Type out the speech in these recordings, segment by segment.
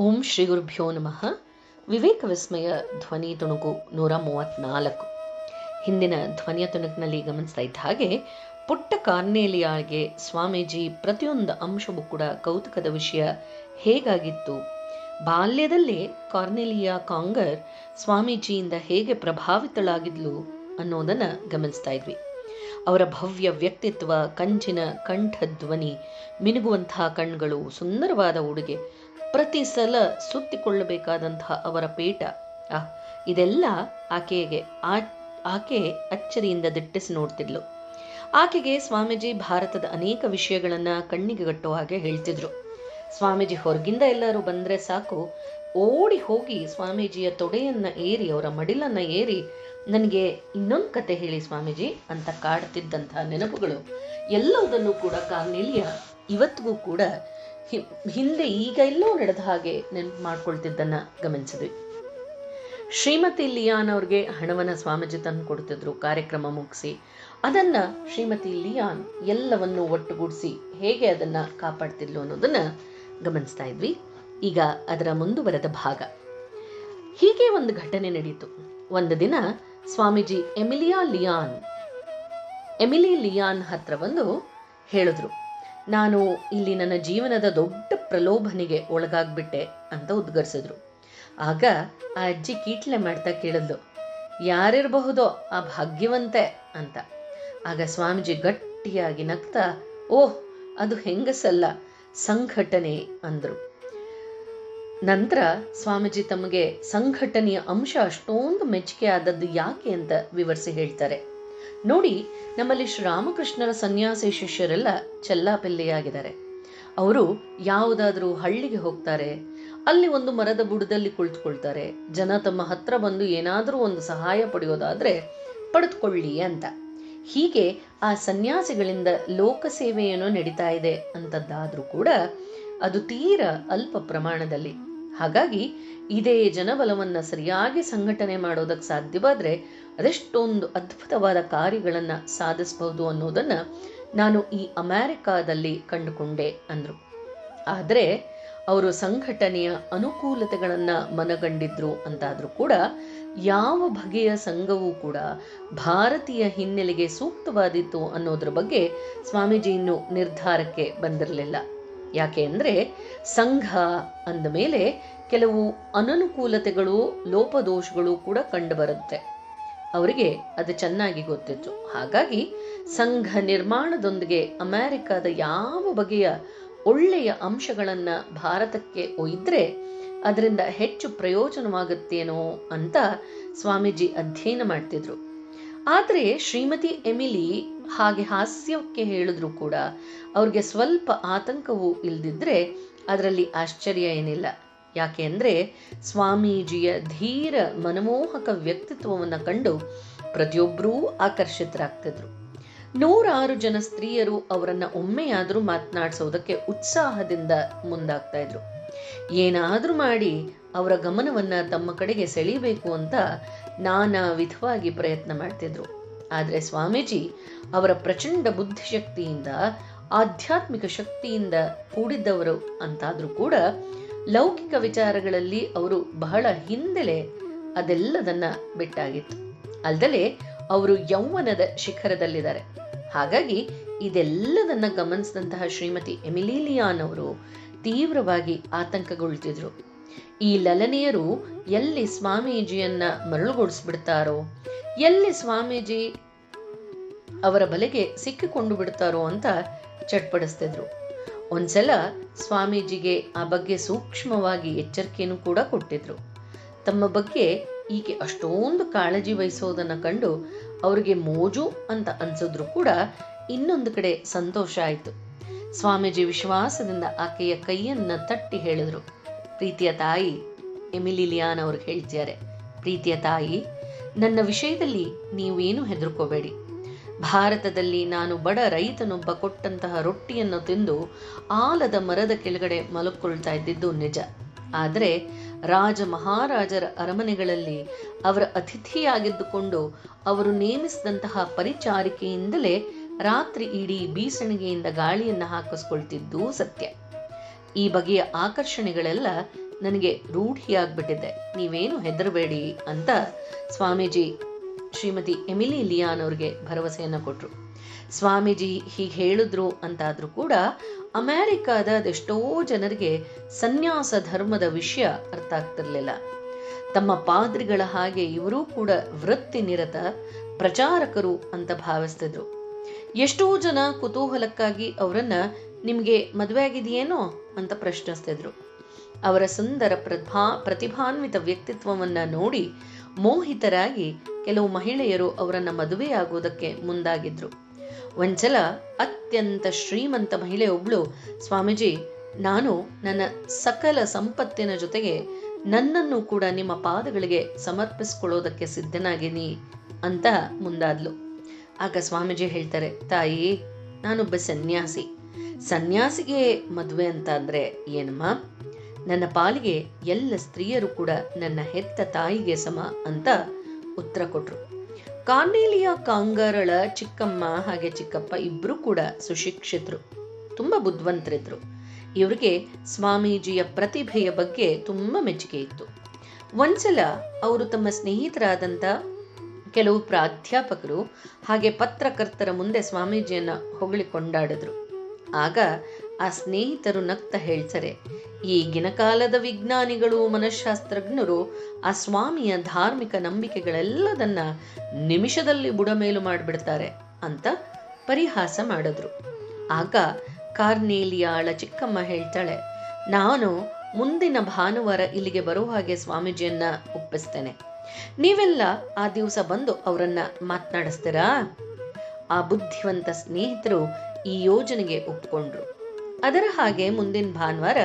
ಓಂ ಶ್ರೀ ಗುರುಭ್ಯೋ ನಮಃ. ವಿವೇಕ ವಿಸ್ಮಯ ಧ್ವನಿ ತುಣುಕು ನೂರ ಮೂವತ್ನಾಲ್ಕು. ಹಿಂದಿನ ಧ್ವನಿಯ ತುಣುಕಿನಲ್ಲಿ ಗಮನಿಸ್ತಾ ಇದ್ದ ಹಾಗೆ ಪುಟ್ಟ ಕಾರ್ನೇಲಿಯಾಗೆ ಸ್ವಾಮೀಜಿ ಪ್ರತಿಯೊಂದು ಅಂಶವೂ ಕೂಡ ಕೌತುಕದ ವಿಷಯ ಹೇಗಾಗಿತ್ತು? ಬಾಲ್ಯದಲ್ಲೇ ಕಾರ್ನೆಲಿಯಾ ಕಾಂಗರ್ ಸ್ವಾಮೀಜಿಯಿಂದ ಹೇಗೆ ಪ್ರಭಾವಿತಳಾಗಿದ್ಲು ಅನ್ನೋದನ್ನ ಗಮನಿಸ್ತಾ ಇದ್ವಿ. ಅವರ ಭವ್ಯ ವ್ಯಕ್ತಿತ್ವ, ಕಂಚಿನ ಕಂಠಧ್ವನಿ, ಮಿನುಗುವಂತಹ ಕಣ್ಗಳು, ಸುಂದರವಾದ ಉಡುಗೆ ಪ್ರತಿ ಸಲ ಸುತ್ತಿಕೊಳ್ಳಬೇಕಾದಂತಹ ಅವರ ಪೇಟ ಆ ಇದೆಲ್ಲ ಆಕೆಗೆ ಆ, ಆಕೆ ಅಚ್ಚರಿಯಿಂದ ದಿಟ್ಟಿಸಿ ನೋಡ್ತಿದ್ಲು. ಆಕೆಗೆ ಸ್ವಾಮೀಜಿ ಭಾರತದ ಅನೇಕ ವಿಷಯಗಳನ್ನ ಕಣ್ಣಿಗೆ ಗಟ್ಟುವ ಹಾಗೆ ಹೇಳ್ತಿದ್ರು. ಸ್ವಾಮೀಜಿ ಹೊರಗಿಂದ ಎಲ್ಲರೂ ಬಂದ್ರೆ ಸಾಕು. ಓಡಿ ಹೋಗಿ ಸ್ವಾಮೀಜಿಯ ತೊಡೆಯನ್ನ ಏರಿ, ಅವರ ಮಡಿಲನ್ನ ಏರಿ, ನನಗೆ ಇನ್ನೊಂದು ಕತೆ ಹೇಳಿ ಸ್ವಾಮೀಜಿ ಅಂತ ಕಾಡ್ತಿದ್ದಂತಹ ನೆನಪುಗಳು. ಎಲ್ಲವುದನ್ನು ಕೂಡ ಕಾರ್ನೆಲಿಯ ಇವತ್ತಿಗೂ ಕೂಡ ಹಿಂದೆ ಈಗ ಎಲ್ಲೋ ನಡೆದ ಹಾಗೆ ನೆನಪು ಮಾಡ್ಕೊಳ್ತಿದ್ದನ್ನ ಗಮನಿಸಿದ್ವಿ. ಶ್ರೀಮತಿ ಲಿಯಾನ್ ಅವ್ರಿಗೆ ಹಣವನ್ನ ಸ್ವಾಮೀಜಿ ತಂದು ಕೊಡ್ತಿದ್ರು, ಕಾರ್ಯಕ್ರಮ ಮುಗಿಸಿ. ಅದನ್ನ ಶ್ರೀಮತಿ ಲಿಯಾನ್ ಎಲ್ಲವನ್ನು ಒಟ್ಟುಗೂಡಿಸಿ ಹೇಗೆ ಅದನ್ನ ಕಾಪಾಡ್ತಿದ್ಲು ಅನ್ನೋದನ್ನ ಗಮನಿಸ್ತಾ ಇದ್ವಿ. ಈಗ ಅದರ ಮುಂದುವರೆದ ಭಾಗ. ಹೀಗೆ ಒಂದು ಘಟನೆ ನಡೆಯಿತು ಒಂದು ದಿನ Swamiji Emilia Leon, Emily Leon ಹತ್ರ ಬಂದು ಹೇಳಿದ್ರು ನಾನು ಇಲ್ಲಿ ನನ್ನ ಜೀವನದ ದೊಡ್ಡ ಪ್ರಲೋಭನೆಗೆ ಒಳಗಾಗ್ಬಿಟ್ಟೆ ಅಂತ ಉದ್ಗರಿಸಿದ್ರು. ಆಗ ಆ ಅಜ್ಜಿ ಕೀಟ್ಲೆ ಮಾಡ್ತಾ ಕೇಳಿದ್ಲು, ಯಾರಿರಬಹುದೋ ಆ ಭಾಗ್ಯವಂತೆ ಅಂತ. ಆಗ ಸ್ವಾಮೀಜಿ ಗಟ್ಟಿಯಾಗಿ ನಗ್ತಾ, ಓಹ್, ಅದು ಹೆಂಗಸಲ್ಲ, ಸಂಘಟನೆ ಅಂದರು. ನಂತರ ಸ್ವಾಮೀಜಿ ತಮಗೆ, ಸಂಘಟನೆಯ ಅಂಶ ಅಷ್ಟೊಂದು ಮೆಚ್ಚುಗೆ ಆದದ್ದು ಯಾಕೆ? ಅಂತ ವಿವರಿಸಿ ಹೇಳ್ತಾರೆ. ನೋಡಿ, ನಮ್ಮಲ್ಲಿ ಶ್ರೀರಾಮಕೃಷ್ಣರ ಸನ್ಯಾಸಿ ಶಿಷ್ಯರೆಲ್ಲ ಚೆಲ್ಲಾಪಿಲ್ಲಿಯಾಗಿದ್ದಾರೆ. ಅವರು ಯಾವುದಾದ್ರೂ ಹಳ್ಳಿಗೆ ಹೋಗ್ತಾರೆ, ಅಲ್ಲಿ ಒಂದು ಮರದ ಬುಡದಲ್ಲಿ ಕುಳಿತುಕೊಳ್ತಾರೆ, ಜನ ತಮ್ಮ ಹತ್ರ ಬಂದು ಏನಾದರೂ ಒಂದು ಸಹಾಯ ಪಡೆಯೋದಾದ್ರೆ ಪಡೆದುಕೊಳ್ಳಿ ಅಂತ. ಹೀಗೆ ಆ ಸನ್ಯಾಸಿಗಳಿಂದ ಲೋಕ ಸೇವೆಯನ್ನು ನಡೀತಾ ಇದೆ ಅಂತದ್ದಾದ್ರೂ ಕೂಡ ಅದು ತೀರ ಅಲ್ಪ ಪ್ರಮಾಣದಲ್ಲಿ. ಹಾಗಾಗಿ ಇದೇ ಜನಬಲವನ್ನ ಸರಿಯಾಗಿ ಸಂಘಟನೆ ಮಾಡೋದಕ್ಕೆ ಸಾಧ್ಯವಾದ್ರೆ ಅದೆಷ್ಟೊಂದು ಅದ್ಭುತವಾದ ಕಾರ್ಯಗಳನ್ನ ಸಾಧಿಸಬಹುದು ಅನ್ನೋದನ್ನ ನಾನು ಈ ಅಮೆರಿಕಾದಲ್ಲಿ ಕಂಡುಕೊಂಡೆ ಅಂದ್ರು. ಆದರೆ ಅವರು ಸಂಘಟನೆಯ ಅನುಕೂಲತೆಗಳನ್ನ ಮನಗಂಡಿದ್ರು ಅಂತಾದರೂ ಕೂಡ ಯಾವ ಬಗೆಯ ಸಂಘವೂ ಕೂಡ ಭಾರತೀಯ ಹಿನ್ನೆಲೆಗೆ ಸೂಕ್ತವಾದಿತ್ತು ಅನ್ನೋದ್ರ ಬಗ್ಗೆ ಸ್ವಾಮೀಜಿ ಇನ್ನೂ ನಿರ್ಧಾರಕ್ಕೆ ಬಂದಿರಲಿಲ್ಲ. ಯಾಕೆ ಅಂದರೆ ಸಂಘ ಅಂದ ಮೇಲೆ ಕೆಲವು ಅನನುಕೂಲತೆಗಳು, ಲೋಪದೋಷಗಳು ಕೂಡ ಕಂಡುಬರುತ್ತೆ. ಅವರಿಗೆ ಅದು ಚೆನ್ನಾಗಿ ಗೊತ್ತಿತ್ತು. ಹಾಗಾಗಿ ಸಂಘ ನಿರ್ಮಾಣದೊಂದಿಗೆ ಅಮೆರಿಕದ ಯಾವ ಬಗೆಯ ಒಳ್ಳೆಯ ಅಂಶಗಳನ್ನು ಭಾರತಕ್ಕೆ ಒಯ್ದರೆ ಅದರಿಂದ ಹೆಚ್ಚು ಪ್ರಯೋಜನವಾಗುತ್ತೇನೋ ಅಂತ ಸ್ವಾಮೀಜಿ ಅಧ್ಯಯನ ಮಾಡ್ತಿದ್ರು. ಆದರೆ ಶ್ರೀಮತಿ ಎಮಿಲಿ ಹಾಗೆ ಹಾಸ್ಯಕ್ಕೆ ಹೇಳಿದ್ರು ಕೂಡ ಅವ್ರಿಗೆ ಸ್ವಲ್ಪ ಆತಂಕವೂ ಇಲ್ದಿದ್ರೆ ಅದರಲ್ಲಿ ಆಶ್ಚರ್ಯ ಏನಿಲ್ಲ. ಯಾಕೆ ಅಂದರೆ ಸ್ವಾಮೀಜಿಯ ಧೀರ ಮನಮೋಹಕ ವ್ಯಕ್ತಿತ್ವವನ್ನು ಕಂಡು ಪ್ರತಿಯೊಬ್ಬರೂ ಆಕರ್ಷಿತರಾಗ್ತಿದ್ರು. ನೂರಾರು ಜನ ಸ್ತ್ರೀಯರು ಅವರನ್ನ ಒಮ್ಮೆಯಾದರೂ ಮಾತನಾಡಿಸೋದಕ್ಕೆ ಉತ್ಸಾಹದಿಂದ ಮುಂದಾಗ್ತಾ ಇದ್ರು. ಏನಾದರೂ ಮಾಡಿ ಅವರ ಗಮನವನ್ನ ತಮ್ಮ ಕಡೆಗೆ ಸೆಳೀಬೇಕು ಅಂತ ನಾನಾ ವಿಧವಾಗಿ ಪ್ರಯತ್ನ ಮಾಡ್ತಿದ್ರು. ಆದರೆ ಸ್ವಾಮೀಜಿ ಅವರ ಪ್ರಚಂಡ ಬುದ್ಧಿಶಕ್ತಿಯಿಂದ, ಆಧ್ಯಾತ್ಮಿಕ ಶಕ್ತಿಯಿಂದ ಕೂಡಿದ್ದವರು ಅಂತಾದ್ರೂ ಕೂಡ ಲೌಕಿಕ ವಿಚಾರಗಳಲ್ಲಿ ಅವರು ಬಹಳ ಹಿಂದೆಲೆ ಅದೆಲ್ಲದನ್ನ ಬಿಟ್ಟಾಗಿತ್ತು. ಅಲ್ದಲೆ ಅವರು ಯೌವನದ ಶಿಖರದಲ್ಲಿದ್ದಾರೆ. ಹಾಗಾಗಿ ಇದೆಲ್ಲದನ್ನ ಗಮನಿಸಿದಂತಹ ಶ್ರೀಮತಿ ಎಮಿಲಿಲಿಯಾನ್ ಅವರು ತೀವ್ರವಾಗಿ ಆತಂಕಗೊಳ್ತಿದ್ರು. ಈ ಲಲನೆಯರು ಎಲ್ಲಿ ಸ್ವಾಮೀಜಿಯನ್ನ ಮರಳುಗೊಳಿಸ್ಬಿಡ್ತಾರೋ? ಎಲ್ಲಿ ಸ್ವಾಮೀಜಿ ಅವರ ಬಲೆಗೆ ಸಿಕ್ಕಿಕೊಂಡು ಬಿಡ್ತಾರೋ ಅಂತ ಚಟ್ಪಡಿಸ್ತಿದ್ರು. ಒಂದ್ಸಲ ಸ್ವಾಮೀಜಿಗೆ ಆ ಬಗ್ಗೆ ಸೂಕ್ಷ್ಮವಾಗಿ ಎಚ್ಚರಿಕೆಯನ್ನು ಕೂಡ ಕೊಟ್ಟಿದ್ರು. ತಮ್ಮ ಬಗ್ಗೆ ಈಕೆ ಅಷ್ಟೊಂದು ಕಾಳಜಿ ವಹಿಸೋದನ್ನ ಕಂಡು ಅವರಿಗೆ ಮೋಜು ಅಂತ ಅನ್ಸಿದ್ರು ಕೂಡ ಇನ್ನೊಂದು ಕಡೆ ಸಂತೋಷ ಆಯಿತು. ಸ್ವಾಮೀಜಿ ವಿಶ್ವಾಸದಿಂದ ಆಕೆಯ ಕೈಯನ್ನ ತಟ್ಟಿ ಹೇಳಿದ್ರು. ಪ್ರೀತಿಯ ತಾಯಿ ಎಮಿಲಿಲಿಯಾನ್ ಅವ್ರಿಗೆ ಹೇಳ್ತಿದ್ದಾರೆ. ಪ್ರೀತಿಯ ತಾಯಿ, ನನ್ನ ವಿಷಯದಲ್ಲಿ ನೀವೇನು ಹೆದರ್ಕೋಬೇಡಿ. ಭಾರತದಲ್ಲಿ ನಾನು ಬಡ ರೈತನೊಬ್ಬ ಕೊಟ್ಟಂತಹ ರೊಟ್ಟಿಯನ್ನು ತಿಂದು ಆಲದ ಮರದ ಕೆಳಗಡೆ ಮಲಕ್ಕೊಳ್ತಾ ಇದ್ದಿದ್ದು ನಿಜ. ಆದರೆ ರಾಜ ಮಹಾರಾಜರ ಅರಮನೆಗಳಲ್ಲಿ ಅವರ ಅತಿಥಿಯಾಗಿದ್ದುಕೊಂಡು ಅವರು ನೇಮಿಸಿದಂತಹ ಪರಿಚಾರಿಕೆಯಿಂದಲೇ ರಾತ್ರಿ ಇಡೀ ಬೀಸಣಿಗೆಯಿಂದ ಗಾಳಿಯನ್ನು ಹಾಕಿಸ್ಕೊಳ್ತಿದ್ದೂ ಸತ್ಯ. ಈ ಬಗೆಯ ಆಕರ್ಷಣೆಗಳೆಲ್ಲ ನನಗೆ ರೂಢಿಯಾಗ್ಬಿಟ್ಟಿದೆ. ನೀವೇನು ಹೆದರಬೇಡಿ ಅಂತ ಸ್ವಾಮೀಜಿ ಶ್ರೀಮತಿ ಎಮಿಲಿ ಲಿಯಾನ್ ಅವ್ರಿಗೆ ಭರವಸೆಯನ್ನ ಕೊಟ್ರು. ಸ್ವಾಮೀಜಿ ಹೀಗೆ ಹೇಳಿದ್ರು ಅಂತಾದ್ರೂ ಕೂಡ ಅಮೆರಿಕಾದ ಅದೆಷ್ಟೋ ಜನರಿಗೆ ಸನ್ಯಾಸ ಧರ್ಮದ ವಿಷಯ ಅರ್ಥ ಆಗ್ತಿರ್ಲಿಲ್ಲ. ತಮ್ಮ ಪಾದ್ರಿಗಳ ಹಾಗೆ ಇವರೂ ಕೂಡ ವೃತ್ತಿ ನಿರತ ಪ್ರಚಾರಕರು ಅಂತ ಭಾವಿಸ್ತಿದ್ರು. ಎಷ್ಟೋ ಜನ ಕುತೂಹಲಕ್ಕಾಗಿ ಅವರನ್ನ ನಿಮ್ಗೆ ಮದುವೆ ಆಗಿದೆಯೇನೋ ಅಂತ ಪ್ರಶ್ನಿಸ್ತಿದ್ರು. ಅವರ ಸುಂದರ ಪ್ರತಿಭಾ ಪ್ರತಿಭಾನ್ವಿತ ವ್ಯಕ್ತಿತ್ವವನ್ನು ನೋಡಿ ಮೋಹಿತರಾಗಿ ಕೆಲವು ಮಹಿಳೆಯರು ಅವರನ್ನು ಮದುವೆಯಾಗುವುದಕ್ಕೆ ಮುಂದಾಗಿದ್ರು. ಒಂಚಲ ಅತ್ಯಂತ ಶ್ರೀಮಂತ ಮಹಿಳೆ ಒಬ್ಳು, ಸ್ವಾಮೀಜಿ, ನಾನು ನನ್ನ ಸಕಲ ಸಂಪತ್ತಿನ ಜೊತೆಗೆ ನನ್ನನ್ನು ಕೂಡ ನಿಮ್ಮ ಪಾದಗಳಿಗೆ ಸಮರ್ಪಿಸ್ಕೊಳ್ಳೋದಕ್ಕೆ ಸಿದ್ಧನಾಗಿನಿ ಅಂತ ಮುಂದಾದ್ಲು. ಆಗ ಸ್ವಾಮೀಜಿ ಹೇಳ್ತಾರೆ, ತಾಯಿ ನಾನೊಬ್ಬ ಸನ್ಯಾಸಿ. ಸನ್ಯಾಸಿಗೆ ಮದುವೆ ಅಂತ ಅಂದ್ರೆ ಏನಮ್ಮ? ನನ್ನ ಪಾಲಿಗೆ ಎಲ್ಲ ಸ್ತ್ರೀಯರು ಕೂಡ ನನ್ನ ಹೆತ್ತ ತಾಯಿಗೆ ಸಮ ಅಂತ ಉತ್ತರ ಕೊಟ್ರು. ಕಾರ್ನೇಲಿಯಾ ಕಾಂಗಾರಳ ಚಿಕ್ಕಮ್ಮ ಹಾಗೆ ಚಿಕ್ಕಪ್ಪ ಇಬ್ರು ಕೂಡ ಸುಶಿಕ್ಷಿತರು. ತುಂಬಾ ಬುದ್ಧಿವಂತರಿದ್ರು. ಇವರಿಗೆ ಸ್ವಾಮೀಜಿಯ ಪ್ರತಿಭೆಯ ಬಗ್ಗೆ ತುಂಬಾ ಮೆಚ್ಚುಗೆ ಇತ್ತು. ಒಂದ್ಸಲ ಅವರು ತಮ್ಮ ಸ್ನೇಹಿತರಾದಂಥ ಕೆಲವು ಪ್ರಾಧ್ಯಾಪಕರು ಹಾಗೆ ಪತ್ರಕರ್ತರ ಮುಂದೆ ಸ್ವಾಮೀಜಿಯನ್ನ ಹೊಗಳಿ ಕೊಂಡಾಡಿದ್ರು ಆಗ ಆ ಸ್ನೇಹಿತರು ನಗ್ತ ಹೇಳ್ತಾರೆ ಈಗಿನ ಕಾಲದ ವಿಜ್ಞಾನಿಗಳು ಮನಃಶಾಸ್ತ್ರಜ್ಞರು ಆ ಸ್ವಾಮಿಯ ಧಾರ್ಮಿಕ ನಂಬಿಕೆಗಳೆಲ್ಲದನ್ನ ನಿಮಿಷದಲ್ಲಿ ಬುಡಮೇಲು ಮಾಡಿಬಿಡ್ತಾರೆ ಅಂತ ಪರಿಹಾಸ ಮಾಡಿದ್ರು. ಆಗ ಕಾರ್ನೇಲಿಯಾಳ ಚಿಕ್ಕಮ್ಮ ಹೇಳ್ತಾಳೆ, ನಾನು ಮುಂದಿನ ಭಾನುವಾರ ಇಲ್ಲಿಗೆ ಬರೋ ಹಾಗೆ ಸ್ವಾಮೀಜಿಯನ್ನ ಒಪ್ಪಿಸ್ತೇನೆ. ನೀವೆಲ್ಲ ಆ ದಿವಸ ಬಂದು ಅವರನ್ನ ಮಾತನಾಡಿಸ್ತೀರಾ? ಆ ಬುದ್ಧಿವಂತ ಸ್ನೇಹಿತರು ಈ ಯೋಜನೆಗೆ ಒಪ್ಪಿಕೊಂಡ್ರು ಅದರ ಹಾಗೆ ಮುಂದಿನ ಭಾನುವಾರ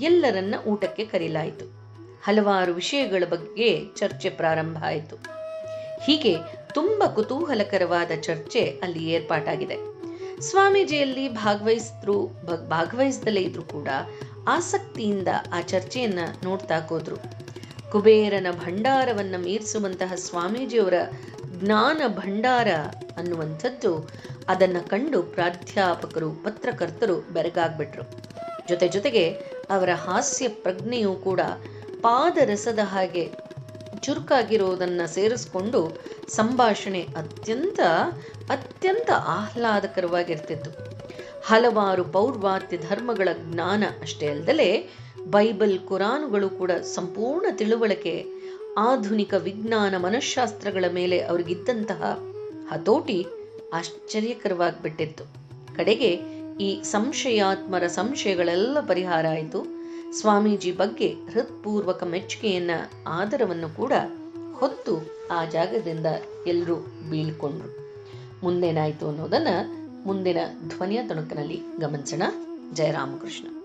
ಎಲ್ಲರನ್ನ ಊಟಕ್ಕೆ ಕರೀಲಾಯಿತು. ಹಲವಾರು ವಿಷಯಗಳ ಬಗ್ಗೆ ಚರ್ಚೆ ಪ್ರಾರಂಭ ಆಯಿತು. ಹೀಗೆ ತುಂಬ ಕುತೂಹಲಕರವಾದ ಚರ್ಚೆ ಅಲ್ಲಿ ಏರ್ಪಾಟಾಗಿದೆ. ಸ್ವಾಮೀಜಿಯಲ್ಲಿ ಭಾಗವಹಿಸಿದ್ರು ಭಾಗವಹಿಸದಲ್ಲೇ ಇದ್ರು ಕೂಡ ಆಸಕ್ತಿಯಿಂದ ಆ ಚರ್ಚೆಯನ್ನ ನೋಡ್ತಾ ಕುಬೇರನ ಭಂಡಾರವನ್ನ ಮೀರಿಸುವಂತಹ ಸ್ವಾಮೀಜಿಯವರ ಜ್ಞಾನ ಭಂಡಾರ ಅನ್ನುವಂಥದ್ದು ಅದನ್ನ ಕಂಡು ಪ್ರಾಧ್ಯಾಪಕರು, ಪತ್ರಕರ್ತರು ಬೆರಗಾಗ್ಬಿಟ್ರು. ಜೊತೆ ಜೊತೆಗೆ ಅವರ ಹಾಸ್ಯ ಪ್ರಜ್ಞೆಯೂ ಕೂಡ ಪಾದರಸದ ಹಾಗೆ ಚುರುಕಾಗಿರೋದನ್ನು ಸೇರಿಸ್ಕೊಂಡು ಸಂಭಾಷಣೆ ಅತ್ಯಂತ ಅತ್ಯಂತ ಆಹ್ಲಾದಕರವಾಗಿರ್ತಿತ್ತು. ಹಲವಾರು ಪೌರ್ವಾತ್ಯ ಧರ್ಮಗಳ ಜ್ಞಾನ ಅಷ್ಟೇ ಅಲ್ಲದೆ ಬೈಬಲ್ ಕುರಾನುಗಳು ಕೂಡ ಸಂಪೂರ್ಣ ತಿಳುವಳಿಕೆ ಆಧುನಿಕ ವಿಜ್ಞಾನ ಮನಃಶಾಸ್ತ್ರಗಳ ಮೇಲೆ ಅವ್ರಿಗಿದ್ದಂತಹ ಹತೋಟಿ ಆಶ್ಚರ್ಯಕರವಾಗಿಬಿಟ್ಟಿತ್ತು. ಕಡೆಗೆ ಈ ಸಂಶಯಾತ್ಮರ ಸಂಶಯಗಳೆಲ್ಲ ಪರಿಹಾರ ಆಯಿತು. ಸ್ವಾಮೀಜಿ ಬಗ್ಗೆ ಹೃತ್ಪೂರ್ವಕ ಮೆಚ್ಚುಗೆಯನ್ನ, ಆದರವನ್ನು ಕೂಡ ಹೊತ್ತು ಆ ಜಾಗದಿಂದ ಎಲ್ಲರೂ ಬೀಳ್ಕೊಂಡ್ರು. ಮುಂದೇನಾಯಿತು ಅನ್ನೋದನ್ನ ಮುಂದಿನ ಧ್ವನಿಯ ತುಣುಕಿನಲ್ಲಿ ಗಮನಿಸೋಣ. ಜಯರಾಮಕೃಷ್ಣ.